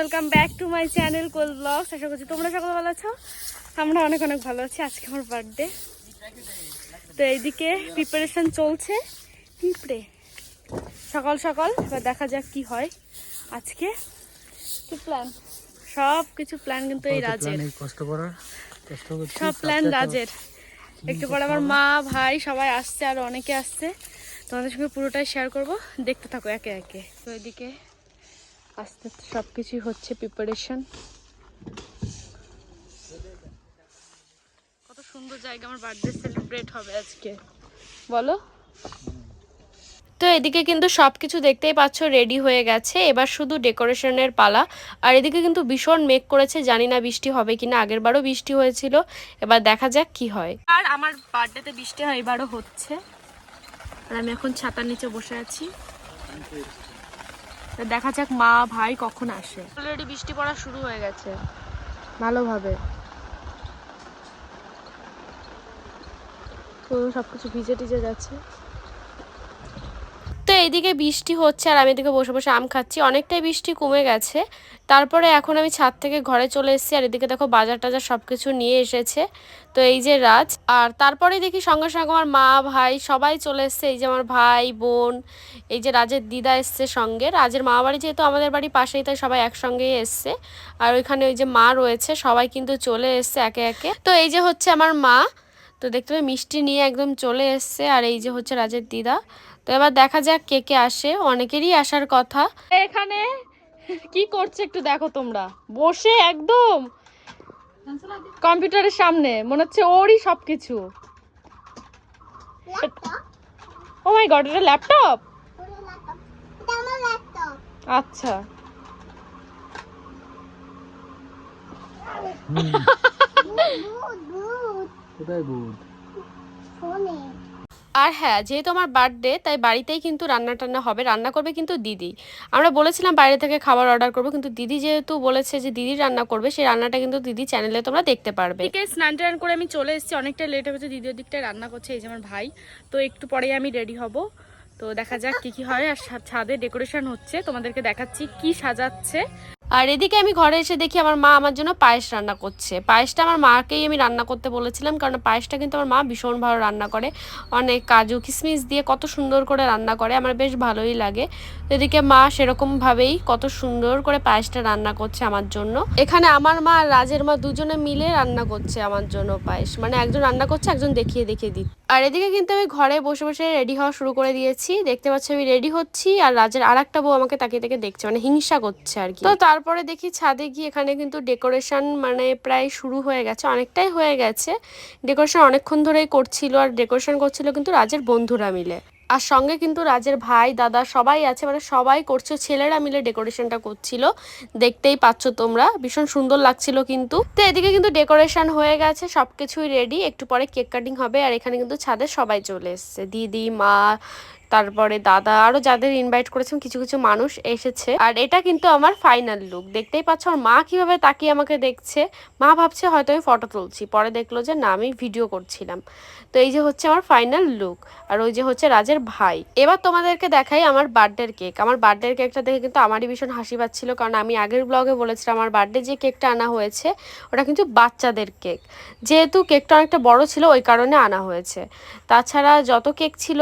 Welcome back to my channel coal blogs আশা করছি তোমরা সকলে ভালো আছো? আমরা অনেক অনেক ভালো আছি। আজকে আমার বার্থডে তো এইদিকে প্রিপারেশন চলছে। পিঁপড়ে। সকাল সকাল, এবার দেখা যাক কি হয়। আজকে কি প্ল্যান সব কিছু প্ল্যান কিন্তু এই রাজের। কষ্ট করার কষ্ট সব প্ল্যান রাজের। একটু পরে আমার মা ভাই সবাই আসছে আর অনেকে আসছে। তোমাদের সঙ্গে পুরোটাই শেয়ার করব। দেখতে থাকো একে একে। তো এদিকে আস্তে আস্তে সব কিছুই হচ্ছে প্রিপারেশন কত সুন্দর জায়গা আমার বার্থডে সেলিব্রেট হবে আজকে। বলো। তো এদিকে কিন্তু সব কিছু দেখতেই পাচ্ছ রেডি হয়ে গেছে। এবার শুধু ডেকোরেশনের পালা। আর এদিকে কিন্তু ভীষণ মেঘ করেছে জানি না বৃষ্টি হবে কিনা। আগের বারও বৃষ্টি হয়েছিল। এবার দেখা যাক কি হয়। আর আমার বার্থডেতে বৃষ্টি হয় এবারও হচ্ছে। আর আমি এখন ছাতার নিচে বসে আছি। দেখা যাক মা ভাই কখন আসে। অলরেডি বৃষ্টি পড়া শুরু হয়ে গেছে। ভালোভাবে। তো সবকিছু ভিজে টিজে যাচ্ছে। তো এইদিকে বৃষ্টি হচ্ছে আর আমি এদিকে বসে বসে আম খাচ্ছি। অনেকটাই বৃষ্টি কমে গেছে। তারপরে এখন আমি ছাদ থেকে ঘরে চলে এসেছি আর এদিকে দেখো বাজার টাজার সব কিছু নিয়ে এসেছে। তো এই যে রাজ, আর তারপরে দেখি সঙ্গে সঙ্গে আমার মা, ভাই সবাই চলে এসছে। এই যে আমার ভাই, বোন, এই যে রাজের দিদা এসছে সঙ্গে। রাজের মা বাড়ি যেহেতু আমাদের বাড়ি পাশেই, তাই সবাই একসঙ্গেই এসছে। আর ওইখানে ওই যে মা রয়েছে, সবাই কিন্তু চলে এসছে একে একে। তো এই যে হচ্ছে আমার মা, তো দেখতে পাই মিষ্টি নিয়ে একদম চলে এসছে। আর এই যে হচ্ছে রাজের দিদা। এবার দেখা যাক কে কে আসে। অনেকেরই আসার কথা। এখানে কি করছে একটু দেখো তোমরা। বসে একদম কম্পিউটারের সামনে মনে হচ্ছে ওরই সবকিছু। ও মাই গড এটা ল্যাপটপ আচ্ছা। কোথায় গুড আর হ্যাঁ যেহেতু আমার বার্থডে তাই বাড়িতেই কিন্তু রান্না টান্না হবে। রান্না করবে কিন্তু দিদি। আমরা বলেছিলাম বাইরে থেকে খাবার অর্ডার করব, কিন্তু দিদি যেহেতু বলেছে যে দিদি রান্না করবে, সেই রান্নাটা কিন্তু দিদি চ্যানেলে তোমরা দেখতে পারবে। এদিকে স্নান টান করে আমি চলে এসেছি, অনেকটা লেট হয়েছে দিদির দিকটায় রান্না করছে, এই যে আমার ভাই। তো একটু পরেই আমি রেডি হব। তো দেখা যাক কি কি হয়, আর ছাদে ডেকোরেশন হচ্ছে, তোমাদেরকে দেখাচ্ছি কি সাজাচ্ছে। আর এদিকে আমি ঘরে এসে দেখি আমার মা আমার জন্য পায়েস রান্না করছে। পায়েসটা আমার মাকেই আমি রান্না করতে বলেছিলাম কারণ পায়েসটা কিন্তু আমার মা ভীষণ ভালো রান্না করে। অনেক কাজু কিশমিশ দিয়ে কত সুন্দর করে রান্না করে, আমার বেশ ভালোই লাগে। এদিকে মা সেরকমভাবেই কত সুন্দর করে পায়েসটা রান্না করছে আমার জন্য। এখানে আমার মা আর রাজের মা দুজনে মিলে রান্না করছে আমার জন্য পায়েস। মানে একজন রান্না করছে, একজন দেখিয়ে দেখিয়ে দিচ্ছে। আর এদিকে কিন্তু আমি ঘরে বসে বসে রেডি হওয়া শুরু করে দিয়েছি। দেখতে পাচ্ছি আমি রেডি হচ্ছি আর রাজের আর একটা বউ আমাকে তাকিয়ে তাকিয়ে দেখছে মানে হিংসা করছে আর কি। তো তারপরে দেখি ছাদে গিয়ে এখানে কিন্তু ডেকোরেশন মানে প্রায় শুরু হয়ে গেছে, অনেকটাই হয়ে গেছে। ডেকোরেশন অনেকক্ষণ ধরেই করছিল আর ডেকোরেশন করছিল কিন্তু রাজের বন্ধুরা মিলে। আর সঙ্গে কিন্তু রাজের ভাই, দাদা সবাই আছে মানে সবাই করছে, ছেলেরা মিলে ডেকোরেশনটা করছিল। দেখতেই পাচ্ছ তোমরা, ভীষণ সুন্দর লাগছিল কিন্তু। তো এদিকে কিন্তু ডেকোরেশন হয়ে গেছে, সবকিছুই রেডি একটু পরে কেক কাটিং হবে আর এখানে কিন্তু ছাদে সবাই চলে এসছে। দিদি, মা তারপরে দাদা, আরও যাদের ইনভাইট করেছেন, কিছু কিছু মানুষ এসেছে। আর এটা কিন্তু আমার ফাইনাল লুক দেখতেই পাচ্ছ আমার মা কীভাবে তাকিয়ে আমাকে দেখছে। মা ভাবছে, হয়তো আমি ফটো তুলছি। পরে দেখল যে, না, আমি ভিডিও করছিলাম। তো এই যে হচ্ছে আমার ফাইনাল লুক আর ওই যে হচ্ছে রাজের ভাই। এবার তোমাদেরকে দেখাই আমার বার্থডের কেক আমার বার্থডের কেকটা দেখে কিন্তু আমারই ভীষণ হাসি পাচ্ছিল, কারণ আমি আগের ব্লগে বলেছিলাম, আমার বার্থডে যে কেকটা আনা হয়েছে, ওটা কিন্তু বাচ্চাদের কেক যেহেতু কেকটা অনেকটা বড় ছিল, ওই কারণে আনা হয়েছে। তাছাড়া যত কেক ছিল,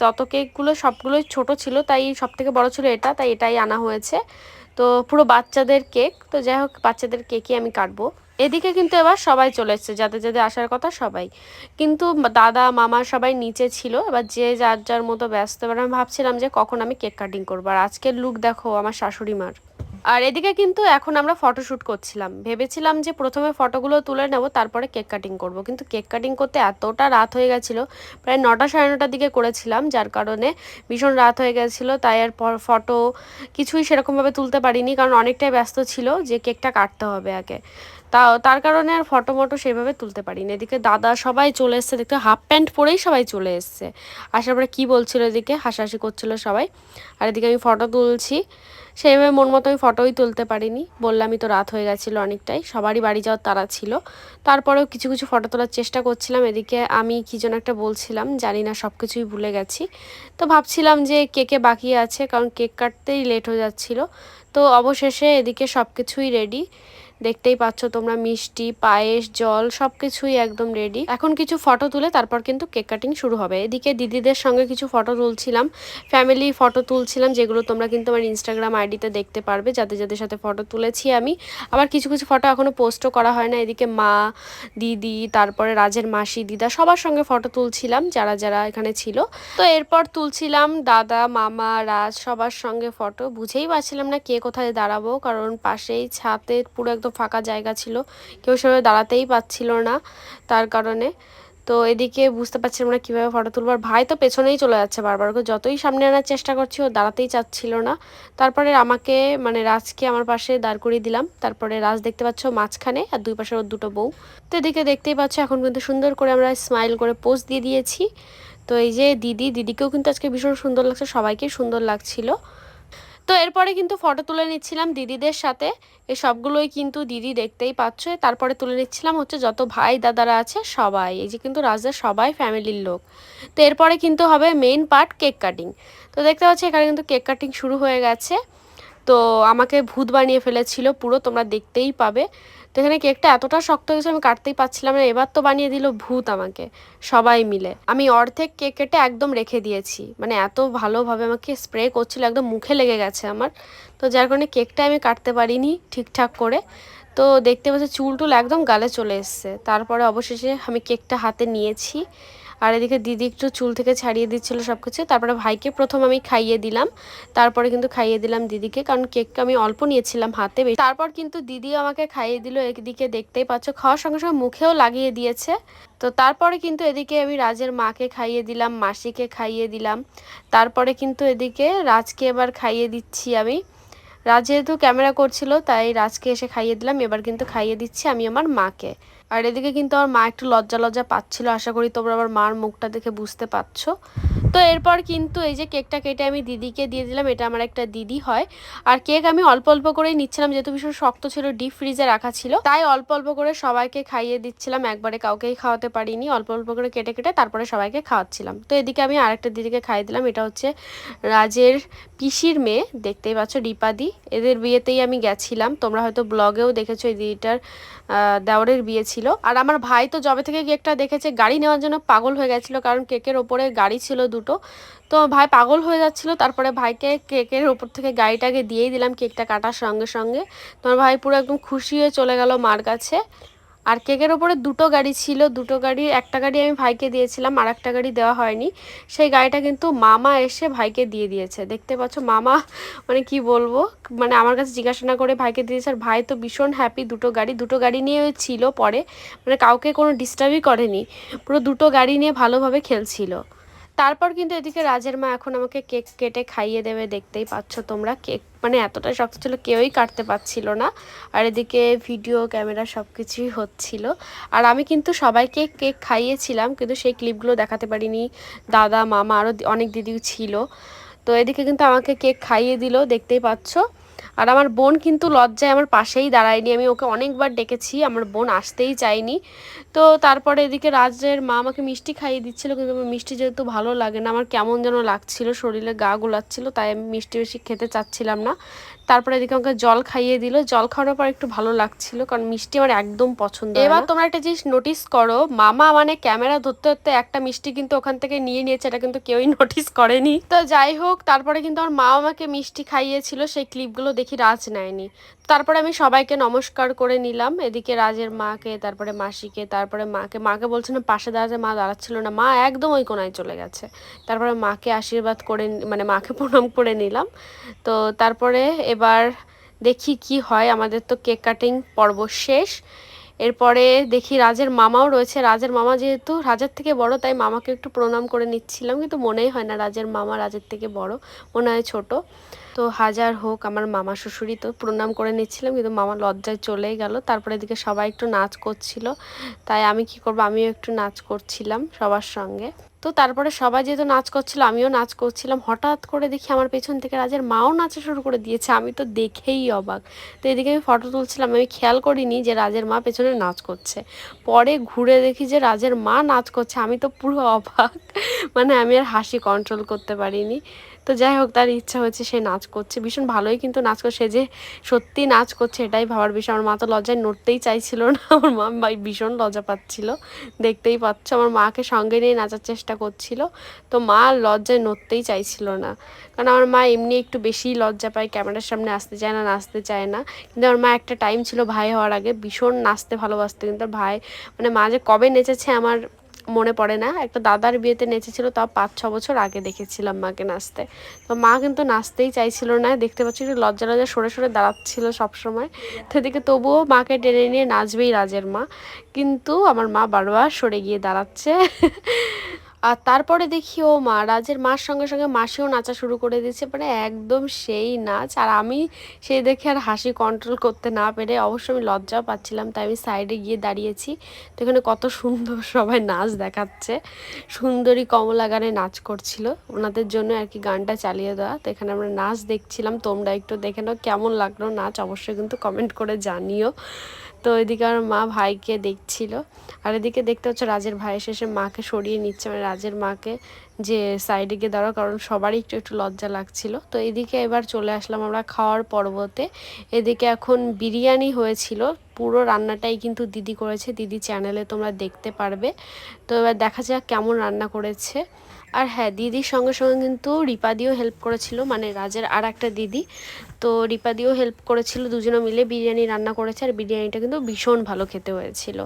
তত কেকগুলো সবগুলোই ছোট ছিল, তাই সব থেকে বড় ছিল এটা, তাই এটাই আনা হয়েছে। তো পুরো বাচ্চাদের কেক, তো যাই হোক, বাচ্চাদের কেকই আমি কাটবো। এদিকে কিন্তু এবার সবাই চলে এসছে, যাদের যাদের আসার কথা সবাই। কিন্তু দাদা, মামা সবাই নিচে ছিল, এবার যে যার যার মতো ব্যস্ত, এবার আমি ভাবছিলাম যে কখন আমি কেক কাটিং করব। আর আজকের লুক দেখো, আমার শাশুড়ি মার। আর এদিকে কিন্তু এখন আমরা ফটোশ্যুট করছিলাম। ভেবেছিলাম যে প্রথমে ফটোগুলো তুলে নেব, তারপরে কেক কাটিং করব। কিন্তু কেক কাটিং করতে এতটা রাত হয়ে গেছিল, প্রায় নটা সাড়ে নটার দিকে করেছিলাম, যার কারণে ভীষণ রাত হয়ে গেছিল। তাই আর ফটো কিছুই সেরকমভাবে তুলতে পারিনি, কারণ অনেকটাই ব্যস্ত ছিল যে কেকটা কাটতে হবে আগে। তা তার কারণে আর ফটো মটো সেভাবে তুলতে পারিনি। এদিকে দাদা সবাই চলে এসছে, দেখতে হাফ প্যান্ট পরেই সবাই চলে এসছে। আসার পরে কী বলছিল এদিকে? হাসাহাসি করছিল সবাই। আর এদিকে আমি ফটো তুলছি। সেইভাবে মন মতো আমি ফটোই তুলতে পারিনি। বললামই তো রাত হয়ে গেছিল অনেকটাই, সবারই বাড়ি যাওয়ার তারা ছিল। তারপরেও কিছু কিছু ফটো তোলার চেষ্টা করছিলাম, এদিকে আমি কী যেন একটা বলছিলাম, জানি না সব কিছুই ভুলে গেছি। তো ভাবছিলাম যে কেকে বাকি আছে, কারণ কেক কাটতেই লেট হয়ে যাচ্ছিল। তো অবশেষে এদিকে সব কিছুই রেডি দেখতেই পাচ্ছ তোমরা মিষ্টি, পায়েস, জল সব কিছুই একদম রেডি এখন কিছু ফটো তুলে তারপর কিন্তু কেক কাটিং শুরু হবে। এদিকে দিদিদের সঙ্গে কিছু ফটো তুলছিলাম। ফ্যামিলি ফটো তুলছিলাম, যেগুলো তোমরা কিন্তু আমার ইনস্টাগ্রাম আইডিতে দেখতে পারবে, যাদের যাদের সাথে ফটো তুলেছি আমি। আবার কিছু কিছু ফটো এখনও পোস্টও করা হয় না। এদিকে মা, দিদি, তারপরে রাজের মাসি, দিদা, সবার সঙ্গে ফটো তুলছিলাম, যারা যারা এখানে ছিল। তো এরপর তুলছিলাম দাদা, মামা, রাজ, সবার সঙ্গে ফটো বুঝেই পারছিলাম না কে কোথায় দাঁড়াবো, কারণ পাশেই ছাতে পুরো একদম ফাঁকা জায়গা ছিল। কেউ সেভাবে দাঁড়াতেই পাচ্ছিল না তার কারণে। তো এদিকে বুঝতে পারছিলাম আমরা কীভাবে ফটো তুলবো। আর ভাই তো পেছনেই চলে যাচ্ছে বারবার করে। যতই সামনে আনার চেষ্টা করছি, ও দাঁড়াতেই চাচ্ছিল না। তারপরে আমাকে মানে রাজকে আমার পাশে দাঁড় করিয়ে দিলাম। তারপরে রাজ দেখতে পাচ্ছ মাঝখানে আর দুই পাশে ওর দুটো বউ। তো এদিকে দেখতেই পাচ্ছ এখন কিন্তু সুন্দর করে আমরা স্মাইল করে পোজ দিয়ে দিয়েছি। তো এই যে দিদি, দিদিকেও কিন্তু আজকে ভীষণ সুন্দর লাগছে। সবাইকে সুন্দর লাগছিল। তো এরপরে কিন্তু ফটো তুলে নিচ্ছিলাম দিদিদের সাথে। এই সবগুলোই কিন্তু দিদি দেখতেই পাচ্ছ। তারপরে তুলে নিচ্ছিলাম হচ্ছে যত ভাই দাদারা আছে সবাই। এই যে কিন্তু রাজদের সবাই ফ্যামিলির লোক। তো এরপরে কিন্তু হবে মেইন পার্ট কেক কাটিং তো দেখতে পাচ্ছি এখানে কিন্তু কেক কাটিং শুরু হয়ে গেছে। তো আমাকে ভূত বানিয়ে ফেলেছিল পুরো, তোমরা দেখতেই পাবে। এখানে কেকটা এতটা শক্ত হয়েছে, আমি কাটতেই পারছিলাম না। এবার তো বানিয়ে দিল ভূত আমাকে, সবাই মিলে। আমি অর্ধেক কেক কেটে একদম রেখে দিয়েছি। মানে এত ভালোভাবে আমাকে স্প্রে করছিল, একদম মুখে লেগে গেছে আমার। তো যার কারণে কেকটা আমি কাটতে পারিনি ঠিকঠাক করে। তো দেখতে পাচ্ছি, চুল টুল একদম গালে চলে এসছে। তারপরে অবশেষে আমি কেকটা হাতে নিয়েছি। আর এদিকে দিদি একটু চুল থেকে ছাড়িয়ে দিচ্ছিল সব কিছু তারপরে ভাইকে প্রথম আমি খাইয়ে দিলাম। তারপরে কিন্তু খাইয়ে দিলাম দিদিকে, কারণ কেকটা আমি অল্প নিয়েছিলাম হাতে তারপর কিন্তু দিদি আমাকে খাইয়ে দিল এদিকে, দেখতেই পাচ্ছ, খাওয়ার সঙ্গে সঙ্গে মুখেও লাগিয়ে দিয়েছে। তো তারপরে কিন্তু এদিকে আমি রাজের মাকে খাইয়ে দিলাম, মাসিকে খাইয়ে দিলাম। তারপরে কিন্তু এদিকে রাজকে এবার খাইয়ে দিচ্ছি আমি। রাজ যেহেতু ক্যামেরা করছিল, তাই রাজকে এসে খাইয়ে দিলাম। এবার কিন্তু খাইয়ে দিচ্ছি আমি আমার মাকে। আর এদিকে কিন্তু আমার মা একটু লজ্জা লজ্জা পাচ্ছিল। আশা করি তোমরা আমার মার মুখটা দেখে বুঝতে পারছ। তো এরপর কিন্তু এই যে কেকটা কেটে আমি দিদিকে দিয়ে দিলাম, এটা আমার একটা দিদি হয়। আর কেক আমি অল্প অল্প করেই নিচ্ছিলাম, যেহেতু ভীষণ শক্ত ছিল ডিপ ফ্রিজে রাখা ছিল। তাই অল্প অল্প করে সবাইকে খাইয়ে দিচ্ছিলাম, একবারে কাউকেই খাওয়াতে পারিনি। অল্প অল্প করে কেটে কেটে তারপরে সবাইকে খাওয়াচ্ছিলাম। তো এদিকে আমি আরেকটা দিদিকে খাইয়ে দিলাম, এটা হচ্ছে রাজের পিসির মেয়ে, দেখতেই পাচ্ছ রিপাদি এদের বিয়েতেই আমি গেছিলাম, তোমরা হয়তো ব্লগেও দেখেছ এই দিদিটার দেওরের বিয়ে ছিল। আর আমার ভাই তো জবে থেকে কেকটা দেখেছে, গাড়ি নেওয়ার জন্য পাগল হয়ে গেছিল, কারণ কেকের ওপরে গাড়ি ছিল দুটো। তো ভাই পাগল হয়ে যাচ্ছিল, তারপরে ভাইকে কেকের ওপর থেকে গাড়িটাকে দিয়েই দিলাম কেকটা কাটার সঙ্গে সঙ্গে। তোমার ভাই পুরো একদম খুশি হয়ে চলে গেল মার কাছে। আর কেকের ওপরে দুটো গাড়ি ছিল, দুটো গাড়ি, একটা গাড়ি আমি ভাইকে দিয়েছিলাম আর একটা গাড়ি দেওয়া হয়নি। সেই গাড়িটা কিন্তু মামা এসে ভাইকে দিয়ে দিয়েছে। দেখতে পাচ্ছ মামা মানে কি বলব মানে আমার কাছে জিজ্ঞাসা করে ভাইকে দিয়েছে। আর ভাই তো ভীষণ হ্যাপি দুটো গাড়ি দুটো গাড়ি নিয়ে ছিল পরে মানে কাউকে কোনো ডিস্টার্বই করেনি। পুরো দুটো গাড়ি নিয়ে ভালোভাবে খেলছিল। তারপর কিন্তু এদিকে রাজের মা এখন আমাকে কেক কেটে খাইয়ে দেবে, দেখতেই পাচ্ছ তোমরা। কেক মানে এতটা শক্ত ছিল, কেউই কাটতে পারছিল না। আর এদিকে ভিডিও, ক্যামেরা সব কিছুই হচ্ছিল। আর আমি কিন্তু সবাইকে কেক খাইয়েছিলাম, কিন্তু সেই ক্লিপগুলো দেখাতে পারিনি। দাদা, মামা আরও অনেক দিদিও ছিল। তো এদিকে কিন্তু আমাকে কেক খাইয়ে দিল, দেখতেই পাচ্ছ। আর আমার বোন কিন্তু লজ্জায় আমার পাশেই দাঁড়ায়নি, আমি ওকে অনেকবার ডেকেছি, আমার বোন আসতেই চায়নি। তো তারপরে এদিকে রাজের মা আমাকে মিষ্টি খাইয়ে দিচ্ছিল, কিন্তু আমার মিষ্টি যেহেতু ভালো লাগে না, আমার কেমন যেন লাগছিল, শরীরে গা গোলাচ্ছিল, তাই আমি মিষ্টি বেশি খেতে চাচ্ছিলাম না। তারপরে এদিকে আমাকে জল খাইয়ে দিল। জল খাওয়ানোর পর একটু ভালো লাগছিল, কারণ মিষ্টি আমার একদম পছন্দ এবার তোমরা একটা জিনিস নোটিস করো, মামা মানে ক্যামেরা ধরতে ধরতে একটা মিষ্টি কিন্তু ওখান থেকে নিয়ে নিয়েছে, এটা কিন্তু কেউই নোটিস করেনি। তো যাই হোক, তারপরে কিন্তু আমার মা আমাকে মিষ্টি খাইয়েছিল, সেই ক্লিপগুলো দেখি রাজ নেয়নি। তারপরে আমি সবাইকে নমস্কার করে নিলাম, এদিকে রাজের মাকে, তারপরে মাসিকে, তারপরে মাকে। মাকে বলছিলাম পাশে দাঁড়াতে মা দাঁড়াচ্ছিল না, মা একদম ওই কোনায় চলে গেছে। তারপরে মাকে আশীর্বাদ করে মানে মাকে প্রণাম করে নিলাম। তো তারপরে এবার দেখি কি হয়। আমাদের তো কেক কাটিং পর্ব শেষ। এরপরে দেখি রাজের মামাও রয়েছে। রাজের মামা যেহেতু রাজের থেকে বড়, তাই মামাকে একটু প্রণাম করে নিচ্ছিলাম। কিন্তু মনেই হয় না রাজের মামা রাজের থেকে বড়, মনে হয় ছোট। তো হাজার হোক, আমার মামা শ্বশুরই তো প্রণাম করে নিচ্ছিলাম। কিন্তু মামা লজ্জায় চলেই গেল। তারপরে এদিকে সবাই একটু নাচ করছিল। তাই আমি কি করব? আমিও একটু নাচ করছিলাম সবার সঙ্গে। তো তারপরে সবাই যেহেতু নাচ করছিল, আমিও নাচ করছিলাম। হঠাৎ করে দেখি আমার পেছন থেকে রাজের মাও নাচা শুরু করে দিয়েছে। আমি তো দেখেই অবাক। তো এদিকে আমি ফটো তুলছিলাম, আমি খেয়াল করিনি যে রাজের মা পেছনে নাচ করছে। পরে ঘুরে দেখি যে রাজের মা নাচ করছে। আমি তো পুরো অবাক। মানে আমি আর হাসি কন্ট্রোল করতে পারিনি। তো যাই হোক, তার ইচ্ছা হচ্ছে সে নাচ করছে। ভীষণ ভালোই কিন্তু নাচ করছে যে সত্যি নাচ করছে এটাই ভাবার বিষয়। আমার মা তো লজ্জায় নড়তেই চাইছিল না, আমার মা ভাই ভীষণ লজ্জা পাচ্ছিল। দেখতেই পাচ্ছ, আমার মাকে সঙ্গে নিয়ে নাচার চেষ্টা করছিল। তো মা লজ্জায় নড়তেই চাইছিল না। কারণ আমার মা এমনি একটু বেশি লজ্জা পায়, ক্যামেরার সামনে আসতে চায় না, নাচতে চায় না। কিন্তু আমার মা একটা টাইম ছিল ভাই হওয়ার আগে, ভীষণ নাচতে ভালোবাসতো। কিন্তু ভাই মানে মা যে কবে নেচেছে আমার মনে পড়ে না। একটা দাদার বিয়েতে নেচেছিল, তাও পাঁচ, ছ বছর আগে দেখেছিলাম মাকে নাচতে। তো মা কিন্তু নাচতেই চাইছিল না, দেখতে পাচ্ছি একটু লজ্জা লজ্জা সরে সরে দাঁড়াচ্ছিল সবসময়। তো এদিকে তবুও মাকে টেনে নিয়ে নাচবেই রাজের মা। কিন্তু আমার মা বারবার সরে গিয়ে দাঁড়াচ্ছে। আর তারপরে দেখি, ও মা, রাজের মার সঙ্গে সঙ্গে মাসিও নাচা শুরু করে দিয়েছে। মানে একদম সেই নাচ। আর আমি সেই দেখে আর হাসি কন্ট্রোল করতে না পেরে অবশ্য আমি লজ্জাও পাচ্ছিলাম। তাই আমি সাইডে গিয়ে দাঁড়িয়েছি। তো এখানে কত সুন্দর সবাই নাচ দেখাচ্ছে। সুন্দরী কমলা গানে নাচ করছিল। ওনাদের জন্য আর কি গানটা চালিয়ে দেওয়া। তো এখানে আমরা নাচ দেখছিলাম। তোমরা একটু দেখে নাও কেমন লাগল নাচ। অবশ্যই কিন্তু কমেন্ট করে জানিও। তো এদিকে আমার মা ভাইকে দেখছিল। আর এদিকে দেখতে হচ্ছে রাজের ভাই শেষে মাকে সরিয়ে নিচ্ছে। মানে রাজের মাকে যে সাইডে গিয়ে দাঁড়াও, কারণ সবারই একটু একটু লজ্জা লাগছিল। তো এদিকে এবার চলে আসলাম আমরা খাওয়ার পর্বতে। এদিকে এখন বিরিয়ানি হয়েছিল, পুরো রান্নাটাই কিন্তু দিদি করেছে, দিদি চ্যানেলে তোমরা দেখতে পারবে। তো এবার দেখা যাক কেমন রান্না করেছে। আর হ্যাঁ দিদির সঙ্গে সঙ্গে কিন্তু রিপাদিও হেল্প করেছিল মানে রাজের আর একটা দিদি। তো রিপাদিও হেল্প করেছিল, দুজনে মিলে বিরিয়ানি রান্না করেছে, আর বিরিয়ানিটা কিন্তু ভীষণ ভালো খেতে হয়েছিল।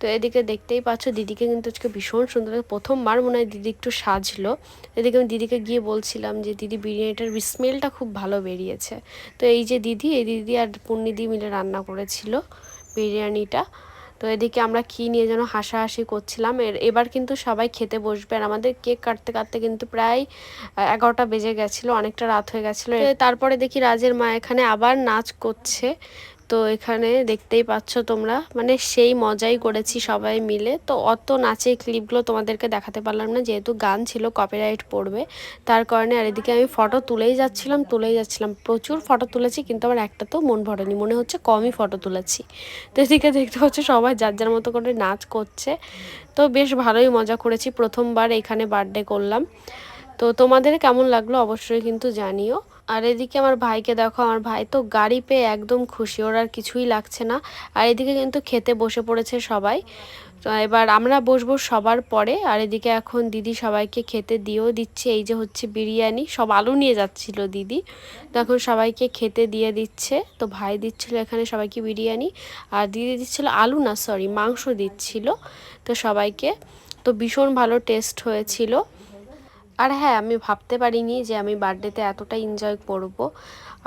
তো এদিকে দেখতেই পাচ্ছ দিদিকে কিন্তু আজকে ভীষণ সুন্দর প্রথমবার মনে হয় দিদি একটু সাজলো। এদিকে আমি দিদিকে গিয়ে বলছিলাম যে, দিদি, বিরিয়ানিটার স্মেলটা খুব ভালো বেরিয়েছে। তো এই যে দিদি, এই দিদি আর পূর্ণিদি মিলে রান্না করেছিল বিরিয়ানিটা। তো এদিকে আমরা কী নিয়ে যেন হাসাহাসি করছিলাম। এর, এবার কিন্তু সবাই খেতে বসবে। আর আমাদের কেক কাটতে কাটতে কিন্তু প্রায় এগারোটা বেজে গেছিল, অনেকটা রাত হয়ে গেছিল। তারপরে দেখি রাজের মা এখানে আবার নাচ করছে। তো এখানে দেখতেই পাচ্ছ তোমরা। মানে সেই মজাই করেছি সবাই মিলে। তো অত নাচের ক্লিপগুলো তোমাদেরকে দেখাতে পারলাম না, যেহেতু গান ছিল কপিরাইট পড়বে। তার কারণে আর এদিকে আমি ফটো তুলেই যাচ্ছিলাম তুলেই যাচ্ছিলাম। প্রচুর ফটো তুলেছি, কিন্তু আমার একটা তো মন ভরেনি। মনে হচ্ছে কমই ফটো তুলেছি। তো এদিকে দেখতে পাচ্ছ সবাই যার যার মতো করে নাচ করছে। তো বেশ ভালোই মজা করেছি। প্রথমবার এখানে বার্থডে করলাম। তো তোমাদের কেমন লাগল অবশ্যই কিন্তু জানিও। আর এদিকে আমার ভাইকে দেখো, আমার ভাই তো গাড়ি পেয়ে একদম খুশি, ওর আর কিছুই লাগছে না। আর এদিকে কিন্তু খেতে বসে পড়েছে সবাই। এবার আমরা বসবো সবার পরে, আর এদিকে এখন দিদি সবাইকে খেতে দিয়েও দিচ্ছে, এই যে হচ্ছে বিরিয়ানি, সব আলু নিয়ে যাচ্ছিল দিদি। তো এখন সবাইকে খেতে দিয়ে দিচ্ছে, তো ভাই দিচ্ছিল এখানে সবাইকে বিরিয়ানি, আর দিদি দিচ্ছিল আলু না সরি মাংস দিচ্ছিল, তো সবাইকে। তো ভীষণ ভালো টেস্ট হয়েছিল। আর হ্যাঁ আমি ভাবতে পারিনি যে আমি বার্থডেতে এতটা এনজয় করব।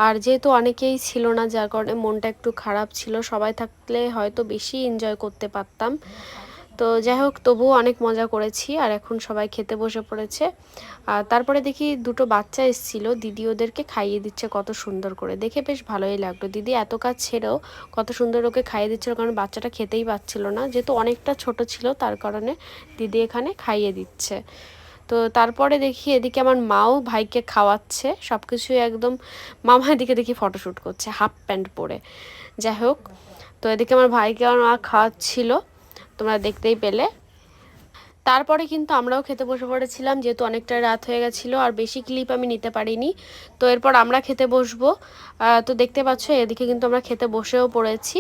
আর যেহেতু অনেকেই ছিল না, যার কারণে মনটা একটু খারাপ ছিল, সবাই থাকলে হয়তো বেশি এনজয় করতে পারতাম। তো যাই হোক, তবুও অনেক মজা করেছি, আর এখন সবাই খেতে বসে পড়েছে। আর তারপরে দেখি দুটো বাচ্চা এসেছিল, দিদি ওদেরকে খাইয়ে দিচ্ছে কত সুন্দর করে। দেখে বেশ ভালোই লাগল। দিদি এত কাজ ছেড়েও কত সুন্দর ওকে খাইয়ে দিচ্ছিল, কারণ বাচ্চাটা খেতেই পাচ্ছিল না। যেহেতু অনেকটা ছোট ছিল, তার কারণে দিদি এখানে খাইয়ে দিচ্ছে। তো তারপরে দেখি এদিকে আমার মাও ভাইকে খাওয়াচ্ছে সব কিছুই একদম, মামা এদিকে দেখি ফটোশ্যুট করছে হাফ প্যান্ট পরে। যাই হোক, তো এদিকে আমার ভাইকে আমার মা খাওয়াচ্ছিল, তোমরা দেখতেই পেলে। তারপরে কিন্তু আমরাও খেতে বসে পড়েছিলাম, যেহেতু অনেকটা রাত হয়ে গেছিল, আর বেশি ক্লিপ আমি নিতে পারিনি। তো এরপর আমরা খেতে বসবো। তো দেখতে পাচ্ছ, এদিকে কিন্তু আমরা খেতে বসেও পড়েছি।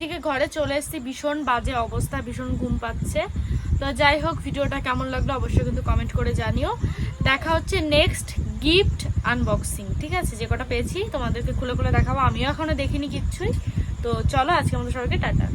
এদিকে ঘরে চলে এসেছি, ভীষণ বাজে অবস্থা, ভীষণ ঘুম পাচ্ছে। তো যাই হোক, ভিডিওটা কেমন লাগল অবশ্যই কিন্তু কমেন্ট করে জানিও। দেখা হচ্ছে নেক্সট গিফট আনবক্সিং ঠিক আছে? যে কটা পেয়েছি তোমাদেরকে খুলে খুলে দেখাবো। আমিও এখনও দেখিনি কিচ্ছুই। তো চলো আজকে আমাদের সবাইকে টাটা।